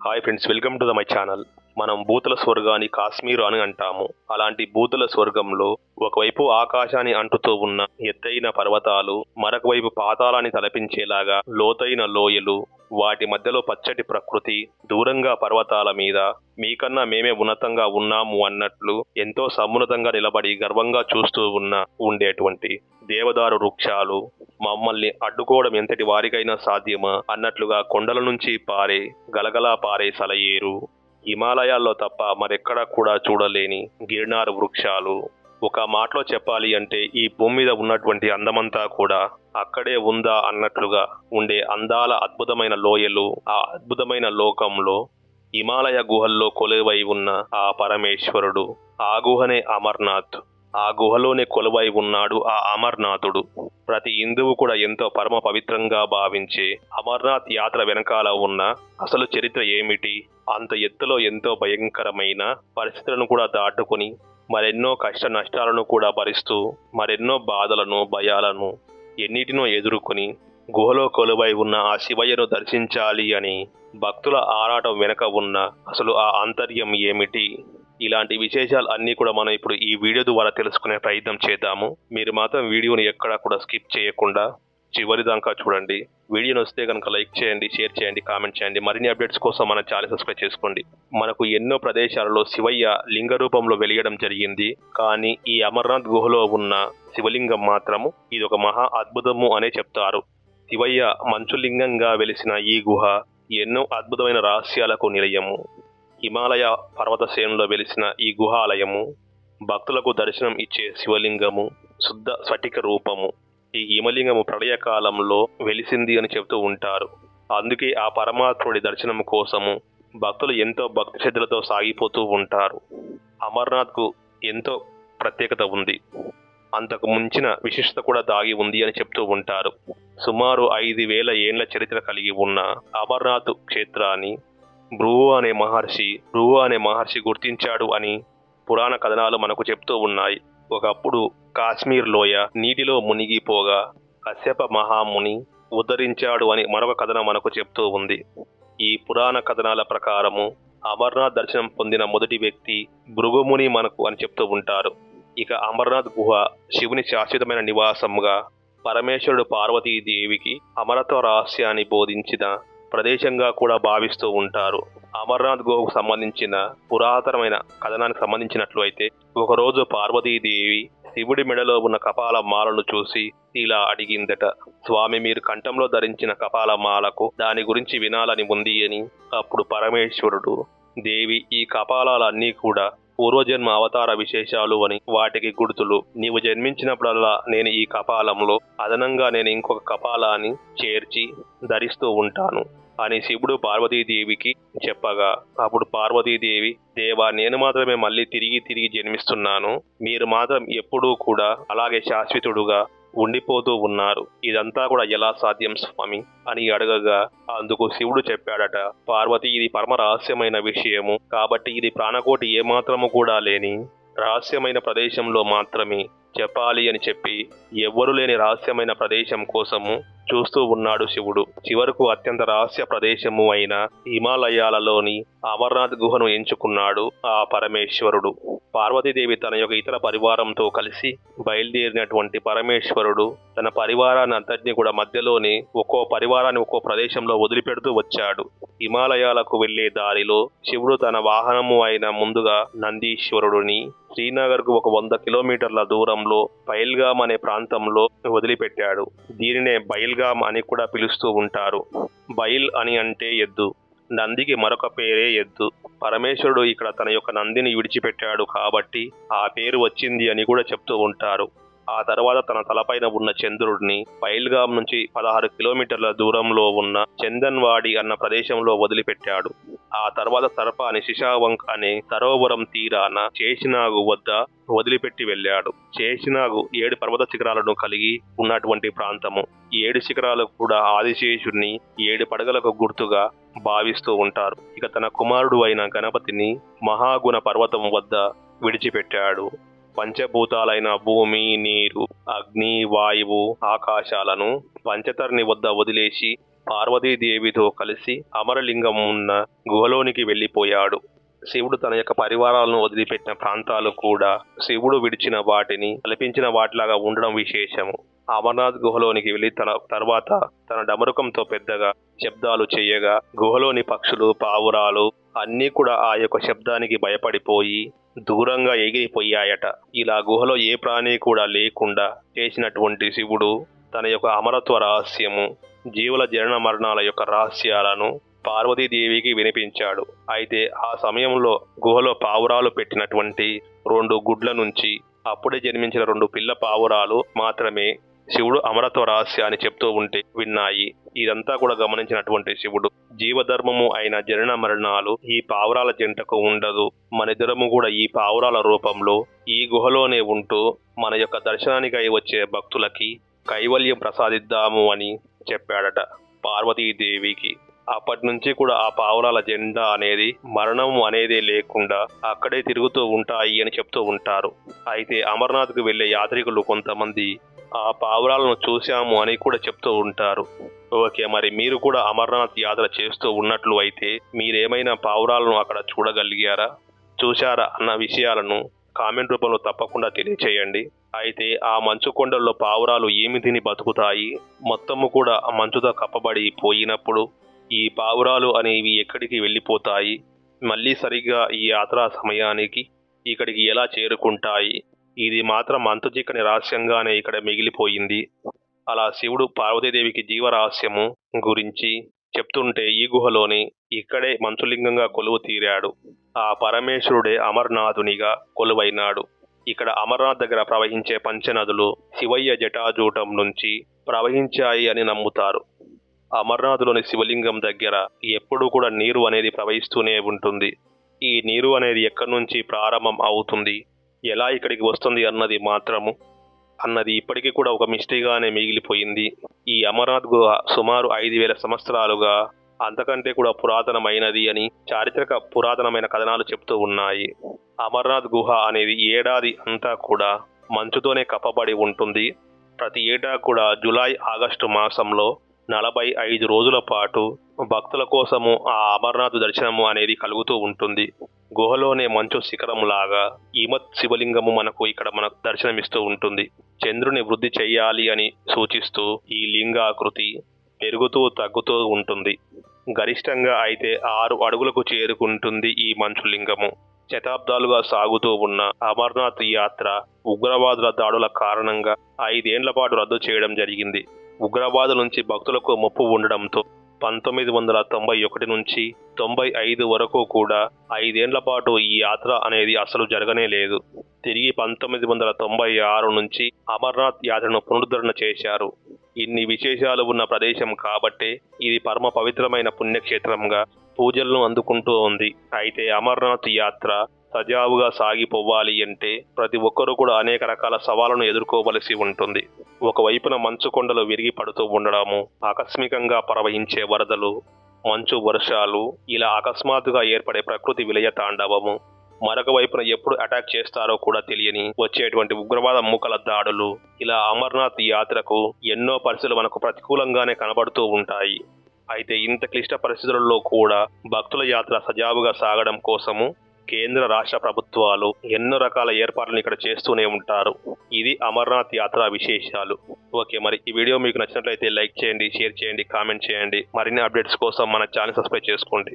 Hi friends welcome to the my channel మనం భూతుల స్వర్గాన్ని కాశ్మీర్ అని అంటాము. అలాంటి భూతుల స్వర్గంలో ఒకవైపు ఆకాశాన్ని అంటుతూ ఉన్న ఎత్తైన పర్వతాలు మరొక వైపు పాతాళాన్ని తలపించేలాగా లోతైన లోయలు వాటి మధ్యలో పచ్చటి ప్రకృతి దూరంగా పర్వతాల మీద మీకన్నా మేమే ఉన్నతంగా ఉన్నాము అన్నట్లు ఎంతో సమున్నతంగా నిలబడి గర్వంగా చూస్తూ ఉన్న ఉండేటువంటి దేవదారు వృక్షాలు మమ్మల్ని అడ్డుకోవడం ఎంతటి వారికైనా సాధ్యమా అన్నట్లుగా కొండల నుంచి పారే గలగలా పారే సలయేరు. హిమాలయాల్లో తప్ప మరెక్కడా కూడా చూడలేని గిరినారు వృక్షాలు. ఒక మాటలో చెప్పాలి అంటే ఈ భూమి మీద ఉన్నటువంటి అందమంతా కూడా అక్కడే ఉందా అన్నట్లుగా ఉండే అందాల అద్భుతమైన లోయలు ఆ అద్భుతమైన లోకంలో హిమాలయ గుహల్లో కొలువై ఉన్న ఆ పరమేశ్వరుడు ఆ గుహనే అమర్నాథ్ ఆ గుహలోనే కొలువై ఉన్నాడు ఆ అమర్నాథుడు. ప్రతి హిందువు కూడా ఎంతో పరమ పవిత్రంగా భావించే అమర్నాథ్ యాత్ర వెనకాల ఉన్న అసలు చరిత్ర ఏమిటి? అంత ఎత్తులో ఎంతో భయంకరమైన పరిస్థితులను కూడా దాటుకుని మరెన్నో కష్ట నష్టాలను కూడా భరిస్తూ మరెన్నో బాధలను భయాలను ఎన్నిటినో ఎదుర్కొని గుహలో కొలువై ఉన్న ఆ శివయ్యను దర్శించాలి అని భక్తుల ఆరాటం వెనక ఉన్న అసలు ఆ ఆంతర్యం ఏమిటి? ఇలాంటి విశేషాలు అన్నీ కూడా మనం ఇప్పుడు ఈ వీడియో ద్వారా తెలుసుకునే ప్రయత్నం చేద్దాము. మీరు మాత్రం వీడియోని ఎక్కడా కూడా స్కిప్ చేయకుండా చివరి దాకా చూడండి. వీడియో వస్తే కనుక లైక్ చేయండి షేర్ చేయండి కామెంట్ చేయండి. మరిన్ని అప్డేట్స్ కోసం మన ఛానల్ సబ్స్క్రైబ్ చేసుకోండి. మనకు ఎన్నో ప్రదేశాలలో శివయ్య లింగ రూపంలో వెలియడం జరిగింది. కానీ ఈ అమర్నాథ్ గుహలో ఉన్న శివలింగం మాత్రము ఇది ఒక మహా అద్భుతము అనే చెప్తారు. శివయ్య మంచులింగంగా వెలిసిన ఈ గుహ ఎన్నో అద్భుతమైన రహస్యాలకు నిలయము. హిమాలయ పర్వత శ్రేణులో వెలిసిన ఈ గుహాలయము భక్తులకు దర్శనం ఇచ్చే శివలింగము శుద్ధ స్ఫటిక రూపము. ఈ హిమలింగము ప్రళయకాలంలో వెలిసింది అని చెబుతూ ఉంటారు. అందుకే ఆ పరమాత్ముడి దర్శనం కోసము భక్తులు ఎంతో భక్తి శ్రద్ధలతో సాగిపోతూ ఉంటారు. అమర్నాథ్కు ఎంతో ప్రత్యేకత ఉంది. అంతకు ముంచిన విశిష్టత కూడా దాగి ఉంది అని చెప్తూ ఉంటారు. సుమారు ఐదు వేల ఏండ్ల చరిత్ర కలిగి ఉన్న అమర్నాథ్ క్షేత్రాన్ని భృగు అనే మహర్షి భృగు అనే మహర్షి గుర్తించాడు అని పురాణ కథనాలు మనకు చెప్తూ ఉన్నాయి. ఒకప్పుడు కాశ్మీర్ లోయ నీటిలో మునిగిపోగా కశ్యప మహాముని ఉద్ధరించాడు అని మరొక కథనం మనకు చెప్తూ ఉంది. ఈ పురాణ కథనాల ప్రకారము అమర్నాథ్ దర్శనం పొందిన మొదటి వ్యక్తి భృగుముని మనకు అని చెప్తూ ఉంటారు. ఇక అమర్నాథ్ గుహ శివుని శాశ్వతమైన నివాసంగా పరమేశ్వరుడు పార్వతీదేవికి అమరత్వ రహస్యాన్ని బోధించిన ప్రదేశంగా కూడా భావిస్తూ ఉంటారు. అమర్నాథ్ గుహకు సంబంధించిన పురాతనమైన కథనానికి సంబంధించినట్లు అయితే ఒకరోజు పార్వతీదేవి శివుడి మెడలో ఉన్న కపాల మాలను చూసి ఇలా అడిగిందట స్వామి మీరు కంఠంలో ధరించిన కపాల మాలకు దాని గురించి వినాలని ఉంది అని. అప్పుడు పరమేశ్వరుడు దేవి ఈ కపాలాలన్నీ కూడా పూర్వజన్మ అవతార విశేషాలు అని వాటికి గుర్తులు. నీవు జన్మించినప్పుడల్లా నేను ఈ కపాలంలో అదనంగా నేను ఇంకొక కపాలాన్ని చేర్చి ధరిస్తూ ఉంటాను. అని శివుడు పార్వతీదేవికి చెప్పగా అప్పుడు పార్వతీదేవి దేవా నేను మాత్రమే మళ్ళీ తిరిగి తిరిగి జన్మిస్తున్నాను. మీరు మాత్రం ఎప్పుడూ కూడా అలాగే శాశ్వతుడుగా ఉండిపోతూ ఉన్నారు. ఇదంతా కూడా ఎలా సాధ్యం స్వామి? అని అడగగా అందుకు శివుడు చెప్పాడట పార్వతి ఇది పరమ రహస్యమైన విషయము. కాబట్టి ఇది ప్రాణకోటి ఏమాత్రము కూడా లేని రహస్యమైన ప్రదేశంలో మాత్రమే చెప్పాలి అని చెప్పి ఎవ్వరు లేని రహస్యమైన ప్రదేశం కోసము చూస్తూ ఉన్నాడు శివుడు. చివరకు అత్యంత రహస్య ప్రదేశము అయిన హిమాలయాలలోని అమర్నాథ్ గుహను ఎంచుకున్నాడు ఆ పరమేశ్వరుడు. పార్వతీదేవి తన యొక్క ఇతర పరివారంతో కలిసి బయలుదేరినటువంటి పరమేశ్వరుడు తన పరివారాన్ని అంతటినీ కూడా మధ్యలోనే ఒక్కో పరివారాన్ని ఒక్కో ప్రదేశంలో వదిలిపెడుతూ వచ్చాడు. హిమాలయాలకు వెళ్ళే దారిలో శివుడు తన వాహనము అయిన ముందుగా నందీశ్వరుడిని శ్రీనగర్కు ఒక వంద కిలోమీటర్ల దూరంలో బయల్గామ్ అనే ప్రాంతంలో వదిలిపెట్టాడు. దీనినే బయల్గామ్ అని కూడా పిలుస్తూ ఉంటారు. బయల్ అని అంటే ఎద్దు. నందికి మరొక పేరే ఎద్దు. పరమేశ్వరుడు ఇక్కడ తన యొక్క నందిని విడిచిపెట్టాడు కాబట్టి ఆ పేరు వచ్చింది అని కూడా చెప్తూ ఉంటారు. ఆ తర్వాత తన తలపైన ఉన్న చంద్రుడిని పైల్గాం నుంచి పదహారు కిలోమీటర్ల దూరంలో ఉన్న చందన్వాడి అన్న ప్రదేశంలో వదిలిపెట్టాడు. ఆ తర్వాత సర్పాని శిశావంక్ అనే సరోవరం తీరాన చేసినాగు వద్ద వదిలిపెట్టి వెళ్ళాడు. చేసినాగు ఏడు పర్వత శిఖరాలను కలిగి ఉన్నటువంటి ప్రాంతము. ఈ ఏడు శిఖరాలు కూడా ఆదిశేషుణ్ణి ఏడు పడగలకు గుర్తుగా భావిస్తూ ఉంటారు. ఇక తన కుమారుడు అయిన గణపతిని మహాగుణ పర్వతం వద్ద విడిచిపెట్టాడు. పంచభూతాలైన భూమి నీరు అగ్ని వాయువు ఆకాశాలను పంచతర్ని వద్ద వదిలేసి పార్వతీదేవితో కలిసి అమరలింగం ఉన్న గుహలోనికి వెళ్ళిపోయాడు. శివుడు తన యొక్క పరివారాలను వదిలిపెట్టిన ప్రాంతాలు కూడా శివుడు విడిచిన వాటిని కల్పించిన వాటిలాగా ఉండడం విశేషము. అమర్నాథ్ గుహలోనికి వెళ్ళి తన తర్వాత తన డమరుకంతో పెద్దగా శబ్దాలు చేయగా గుహలోని పక్షులు పావురాలు అన్నీ కూడా ఆ యొక్క శబ్దానికి భయపడిపోయి దూరంగా ఎగిరిపోయాయట. ఇలా గుహలో ఏ ప్రాణి కూడా లేకుండా చేసినటువంటి శివుడు తన యొక్క అమరత్వ రహస్యము జీవుల జనన మరణాల యొక్క రహస్యాలను పార్వతీదేవికి వినిపించాడు. అయితే ఆ సమయంలో గుహలో పావురాలు పెట్టినటువంటి రెండు గుడ్ల నుంచి అప్పుడే జన్మించిన రెండు పిల్ల పావురాలు మాత్రమే శివుడు అమరత్వ రహస్య అని చెప్తూ ఉంటే విన్నాయి. ఇదంతా కూడా గమనించినటువంటి శివుడు జీవధర్మము అయిన జనన మరణాలు ఈ పావురాల జంటకు ఉండదు. మనిద్దరము కూడా ఈ పావురాల రూపంలో ఈ గుహలోనే ఉంటూ మన యొక్క దర్శనానికై వచ్చే భక్తులకి కైవల్యం ప్రసాదిద్దాము అని చెప్పాడట పార్వతీదేవికి. అప్పటి నుంచి కూడా ఆ పావురాల జెండా అనేది మరణం అనేది లేకుండా అక్కడే తిరుగుతూ ఉంటాయి అని చెప్తూ ఉంటారు. అయితే అమర్నాథ్కు వెళ్ళే యాత్రికులు కొంతమంది ఆ పావురాలను చూశాము అని కూడా చెప్తూ ఉంటారు. ఓకే మరి మీరు కూడా అమర్నాథ్ యాత్ర చేస్తూ ఉన్నట్లు అయితే మీరేమైనా పావురాలను అక్కడ చూడగలిగారా? చూశారా అన్న విషయాలను కామెంట్ రూపంలో తప్పకుండా తెలియచేయండి. అయితే ఆ మంచు కొండల్లో పావురాలు ఏమి తిని బతుకుతాయి? మొత్తము కూడా ఆ మంచుతో కప్పబడి పోయినప్పుడు ఈ పావురాలు అనేవి ఎక్కడికి వెళ్ళిపోతాయి? మళ్ళీ సరిగ్గా ఈ యాత్రా సమయానికి ఇక్కడికి ఎలా చేరుకుంటాయి? ఇది మాత్రం అంతుచిక్కని రహస్యంగానే ఇక్కడ మిగిలిపోయింది. అలా శివుడు పార్వతీదేవికి జీవరహస్యము గురించి చెప్తుంటే ఈ గుహలోని ఇక్కడే మంచులింగంగా కొలువు తీరాడు. ఆ పరమేశ్వరుడే అమర్నాథునిగా కొలువైనాడు. ఇక్కడ అమర్నాథ్ దగ్గర ప్రవహించే పంచనదులు శివయ్య జటాజూటం నుంచి ప్రవహించాయి అని నమ్ముతారు. అమర్నాథులోని శివలింగం దగ్గర ఎప్పుడూ కూడా నీరు అనేది ప్రవహిస్తూనే ఉంటుంది. ఈ నీరు అనేది ఎక్కడి నుంచి ప్రారంభం అవుతుంది? ఎలా ఇక్కడికి వస్తుంది అన్నది మాత్రము అన్నది ఇప్పటికీ కూడా ఒక మిస్టరీగానే మిగిలిపోయింది. ఈ అమర్నాథ్ గుహ సుమారు ఐదు వేల సంవత్సరాలుగా అంతకంటే కూడా పురాతనమైనది అని చారిత్రక పురాతనమైన కథనాలు చెప్తూ ఉన్నాయి. అమర్నాథ్ గుహ అనేది ఏడాది అంతా కూడా మంచుతోనే కప్పబడి ఉంటుంది. ప్రతి ఏటా కూడా జులై ఆగస్టు మాసంలో నలభై ఐదు రోజుల పాటు భక్తుల కోసము ఆ అమర్నాథ్ దర్శనము అనేది కలుగుతూ ఉంటుంది. గుహలోనే మంచు శిఖరములాగా ఈమత్ శివలింగము మనకు ఇక్కడ మనకు దర్శనమిస్తూ ఉంటుంది. చంద్రుని వృద్ధి చెయ్యాలి అని సూచిస్తూ ఈ లింగాకృతి పెరుగుతూ తగ్గుతూ ఉంటుంది. గరిష్టంగా అయితే ఆరు అడుగులకు చేరుకుంటుంది ఈ మంచు లింగము. శతాబ్దాలుగా సాగుతూ ఉన్న అమర్నాథ్ యాత్ర ఉగ్రవాదుల దాడుల కారణంగా ఐదేండ్ల పాటు రద్దు చేయడం జరిగింది. ఉగ్రవాదుల నుంచి భక్తులకు ముప్పు ఉండడంతో పంతొమ్మిది వందల తొంభై ఒకటి నుంచి తొంభై ఐదు వరకు కూడా ఐదేండ్ల పాటు ఈ యాత్ర అనేది అసలు జరగనే లేదు. తిరిగి పంతొమ్మిది వందల తొంభై ఆరు నుంచి అమర్నాథ్ యాత్రను పునరుద్ధరణ చేశారు. ఇన్ని విశేషాలు ఉన్న ప్రదేశం కాబట్టే ఇది పరమ పవిత్రమైన పుణ్యక్షేత్రంగా పూజలను అందుకుంటూ ఉంది. అయితే అమర్నాథ్ యాత్ర సజావుగా సాగిపోవాలి అంటే ప్రతి ఒక్కరూ కూడా అనేక రకాల సవాళ్ళను ఎదుర్కోవలసి ఉంటుంది. ఒకవైపున మంచు కొండలు విరిగి పడుతూ ఉండడము ఆకస్మికంగా ప్రవహించే వరదలు మంచు వర్షాలు ఇలా అకస్మాత్తుగా ఏర్పడే ప్రకృతి విలయ తాండవము. మరొక వైపున ఎప్పుడు అటాక్ చేస్తారో కూడా తెలియని వచ్చేటువంటి ఉగ్రవాద మూకల దాడులు ఇలా అమర్నాథ్ యాత్రకు ఎన్నో పరిస్థితులు మనకు ప్రతికూలంగానే కనబడుతూ ఉంటాయి. అయితే ఇంత క్లిష్ట పరిస్థితులలో కూడా భక్తుల యాత్ర సజావుగా సాగడం కోసము కేంద్ర రాష్ట్ర ప్రభుత్వాలు ఎన్నో రకాల ఏర్పాట్లను ఇక్కడ చేస్తూనే ఉంటారు. ఇది అమర్నాథ్ యాత్ర విశేషాలు. ఓకే మరి ఈ వీడియో మీకు నచ్చినట్లయితే లైక్ చేయండి షేర్ చేయండి కామెంట్ చేయండి. మరిన్ని అప్డేట్స్ కోసం మన ఛానల్ సబ్స్క్రైబ్ చేసుకోండి.